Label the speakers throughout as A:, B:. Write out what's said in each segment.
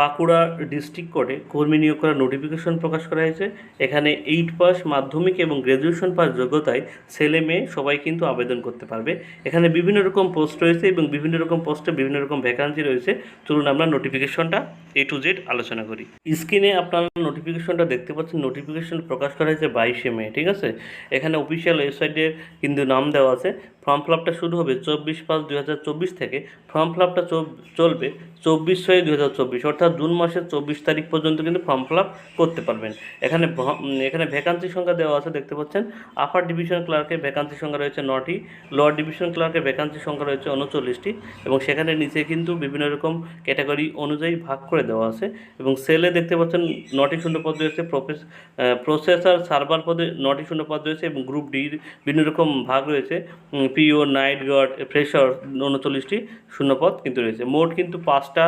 A: Bankura district কোর্টে কর্মী নিয়োগ করার নোটিফিকেশন প্রকাশ করা হয়েছে। এখানে এইট পাস মাধ্যমিক এবং গ্র্যাজুয়েশন পাস যোগ্যতায় ছেলে মেয়ে সবাই কিন্তু আবেদন করতে পারবে। এখানে বিভিন্ন রকম পোস্ট রয়েছে এবং বিভিন্ন রকম পোস্টে বিভিন্ন রকম ভ্যাকান্সি রয়েছে। চলুন আমরা নোটিফিকেশনটা এ টু জেড আলোচনা করি। স্ক্রিনে আপনারা নোটিফিকেশনটা দেখতে পাচ্ছেন। নোটিফিকেশন প্রকাশ করা হয়েছে বাইশে মে, ঠিক আছে? এখানে অফিসিয়াল ওয়েবসাইটে কিন্তু নাম দেওয়া আছে। ফর্ম ফিল আপটা শুরু হবে চব্বিশ পাঁচ দুই থেকে। ফর্ম ফিল আপটা চলবে চব্বিশ ছয় দুই অর্থাৎ জুন মাসের চব্বিশ তারিখ পর্যন্ত কিন্তু ফর্ম ফিল আপ করতে পারবেন। এখানে এখানে ভ্যাকান্সি সংখ্যা দেওয়া আছে, দেখতে পাচ্ছেন। আপার ডিভিশন ক্লার্কের ভ্যাকান্সি সংখ্যা রয়েছে নটি লোয়ার ডিভিশন ক্লার্কের ভ্যাকান্সি সংখ্যা রয়েছে উনচল্লিশটি এবং সেখানে নিচে কিন্তু বিভিন্ন রকম ক্যাটাগরি অনুযায়ী ভাগ করে দেওয়া আছে এবং সেলে দেখতে পাচ্ছেন নটি শূন্য পদ রয়েছে প্রসেসর সার্ভার পদে নটি শূন্য পদ রয়েছে এবং গ্রুপ ডির বিভিন্ন রকম ভাগ রয়েছে। পিও নাইট গার্ড, ফ্রেশার উনচল্লিশটি শূন্যপদ কিন্তু রয়েছে। মোট কিন্তু পাঁচটা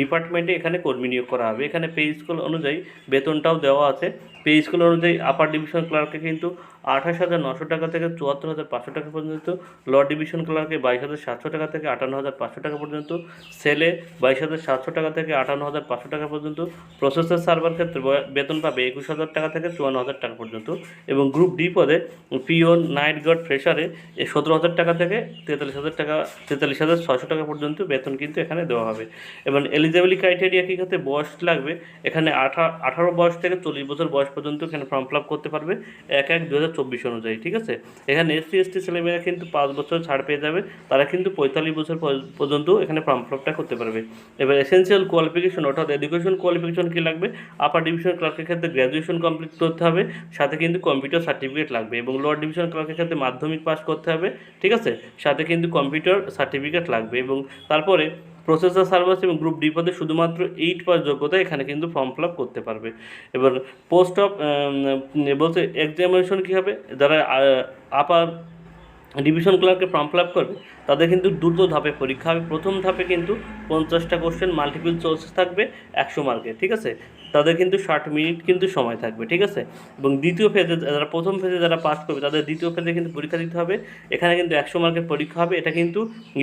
A: ডিপার্টমেন্টে এখানে কর্মী নিয়োগ করা হবে। এখানে পে স্কুল অনুযায়ী বেতনটাও দেওয়া আছে। পে স্কুল অনুযায়ী আপার ডিভিশন ক্লার্কে কিন্তু আঠাশ হাজার নশো টাকা থেকে চুয়াত্তর হাজার পাঁচশো টাকা পর্যন্ত ল ডিভিশন ক্লার্কে বাইশ হাজার সাতশো টাকা থেকে আটান্ন হাজার পাঁচশো টাকা পর্যন্ত সেলে বাইশ হাজার সাতশো টাকা থেকে আটান্ন হাজার পাঁচশো টাকা পর্যন্ত প্রসেসর সার্ভার ক্ষেত্রে বেতন পাবে একুশ হাজার টাকা থেকে চুয়ান্ন হাজার টাকা পর্যন্ত এবং গ্রুপ ডি পদে পিওন নাইট গার্ড ফ্রেশারে সতেরো হাজার টাকা থেকে তেতাল্লিশ হাজার টাকা, তেতাল্লিশ হাজার ছশো টাকা পর্যন্ত বেতন কিন্তু এখানে দেওয়া হবে। এবং এলিজিবিলিটি ক্রাইটেরিয়া কী ক্ষেত্রে বয়স লাগবে? এখানে আঠা, আঠারো বয়স থেকে চল্লিশ বছর বয়স পর্যন্ত এখানে ফর্ম ফিল করতে পারবে। এক এক দু অনুযায়ী, ঠিক আছে? এখানে এসসি এসটি ছেলেমেয়েরা কিন্তু পাঁচ বছর ছাড় পেয়ে যাবে। তারা কিন্তু পঁয়তাল্লিশ বছর পর- পর্যন্ত এখানে ফর্ম ফিল করতে পারবে। এবার এসেন্সিয়াল কোয়ালিফিকেশন অর্থাৎ এডুকেশন কোয়ালিফিকেশন কী লাগবে? আপার ডিভিশন ক্লার্কের ক্ষেত্রে গ্র্যাজুয়েশন কমপ্লিট করতে হবে। সাথে কিন্তু কম্পিউটার সার্টিফিকেট লাগবে এবং লোয়ার ডিভিশন ক্লার্কের ক্ষেত্রে মাধ্যমিক পাস করতে হবে, ঠিক আছে? সাথে কিন্তু কম্পিউটার সার্টিফিকেট লাগবে এবং তারপরে প্রসেসর সার্ভিস এবং গ্রুপ ডি পদে শুধুমাত্র এইট পাস যোগ্যতা এখানে কিন্তু ফর্ম ফিল করতে পারবে। এবার পোস্ট অফ বলছে এক্সামিনেশন কী হবে? যারা আপার ডিভিশন ক্লার্কে ফর্ম ফিল করবে তাদের কিন্তু দুটো ধাপে পরীক্ষা হবে। প্রথম ধাপে কিন্তু পঞ্চাশটা কোশ্চেন মাল্টিপল চয়েস থাকবে, একশো মার্কের ঠিক আছে? তাদের কিন্তু ষাট মিনিট কিন্তু সময় থাকবে, ঠিক আছে? এবং দ্বিতীয় ফেজে যারা প্রথম ফেজে যারা পাস করবে, তাদের দ্বিতীয় ফেজে কিন্তু পরীক্ষা দিতে হবে। এখানে কিন্তু একশো মার্কের পরীক্ষা হবে, এটা কিন্তু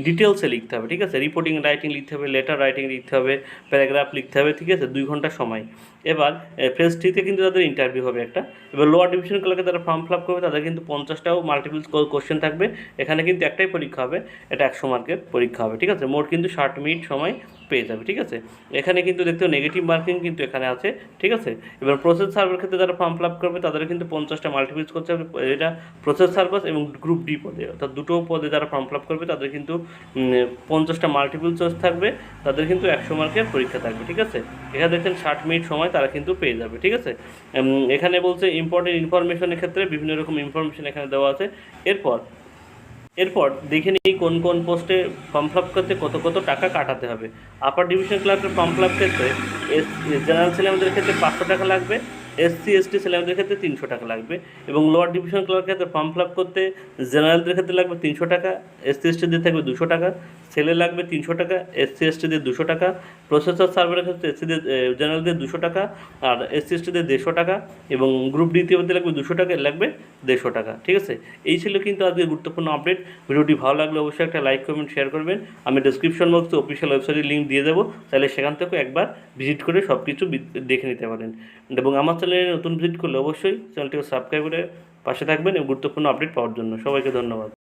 A: ডিটেলসে লিখতে হবে, ঠিক আছে? রিপোর্টিং রাইটিং লিখতে হবে লেটার রাইটিং লিখতে হবে প্যারাগ্রাফ লিখতে হবে, ঠিক আছে? দুই ঘণ্টা সময়। এবার ফেজ থ্রিতে কিন্তু তাদের ইন্টারভিউ হবে একটা। এবার লোয়ার ডিভিশন ক্লার্কে যারা ফর্ম ফিল আপ করবে, তাদের কিন্তু পঞ্চাশটাও মাল্টিপল কোশ্চেন থাকবে। এখানে কিন্তু একটাই পরীক্ষা হবে এটা একশো মার্কের পরীক্ষা হবে, ঠিক আছে? মোট কিন্তু ষাট মিনিট সময় পেয়ে যাবে, ঠিক আছে? এখানে কিন্তু দেখতে নেগেটিভ মার্কিং কিন্তু এখানে আছে, ঠিক আছে? এবার প্রসেস সার্ভের ক্ষেত্রে যারা ফর্ম ফিল আপ করবে, তাদের কিন্তু পঞ্চাশটা মাল্টিপিলস করতে হবে, এটা প্রসেস সার্ভিস এবং গ্রুপ ডি পদে। অর্থাৎ দুটো পদে যারা ফর্ম ফিল আপ করবে, তাদের কিন্তু পঞ্চাশটা মাল্টিপল থাকবে, তাদের কিন্তু একশো মার্কের পরীক্ষা থাকবে, ঠিক আছে? এখানে দেখছেন ষাট মিনিট সময় তারা কিন্তু পেয়ে যাবে, ঠিক আছে? এখানে বলছে ইম্পর্টেন্ট ইনফরমেশনের ক্ষেত্রে বিভিন্ন রকম ইনফরমেশন এখানে দেওয়া আছে। এরপর এরপর দেখে নিই কোন কোন পোস্টে ফর্ম ফিল করতে কত কত টাকা কাটাতে হবে। আপার ডিভিশন ক্লার্কের ফর্ম ফিল ক্ষেত্রে জেনারেল জেনারেল আমাদের ক্ষেত্রে পাঁচশো টাকা লাগবে। এসসি এসটি ছেলেমেয়েদের ক্ষেত্রে তিনশো টাকা লাগবে এবং লোয়ার ডিভিশন ক্লার্কের ক্ষেত্রে ফর্ম ফিল করতে জেনারেলদের ক্ষেত্রে লাগবে তিনশো টাকা এসসি এসটিদের থাকবে দুশো টাকা সেলে লাগবে তিনশো টাকা এসসি এসটিদের দুশো টাকা প্রসেসর সার্ভারের ক্ষেত্রে এসসিদের জেনারেলদের দুশো টাকা আর এসসি এসটিদের দেড়শো টাকা এবং গ্রুপ দ্বিতীয়তে লাগবে দুশো টাকা, লাগবে দেড়শো টাকা, ঠিক আছে? এই ছিল কিন্তু আজকে গুরুত্বপূর্ণ আপডেট ভিডিওটি ভালো লাগলে অবশ্যই একটা লাইক কমেন্ট শেয়ার করবেন। আমি ডিসক্রিপশন বক্সে অফিসিয়াল ওয়েবসাইটের লিঙ্ক দিয়ে দেবো। তাহলে সেখান থেকেও একবার ভিজিট করে সব কিছু দেখে নিতে পারেন। এবং আমার চ্যানেলে নতুন ভিজিট করলে অবশ্যই চ্যানেলটিকে সাবস্ক্রাইব করে পাশে থাকবেন এবং গুরুত্বপূর্ণ আপডেট পাওয়ার জন্য। সবাইকে ধন্যবাদ।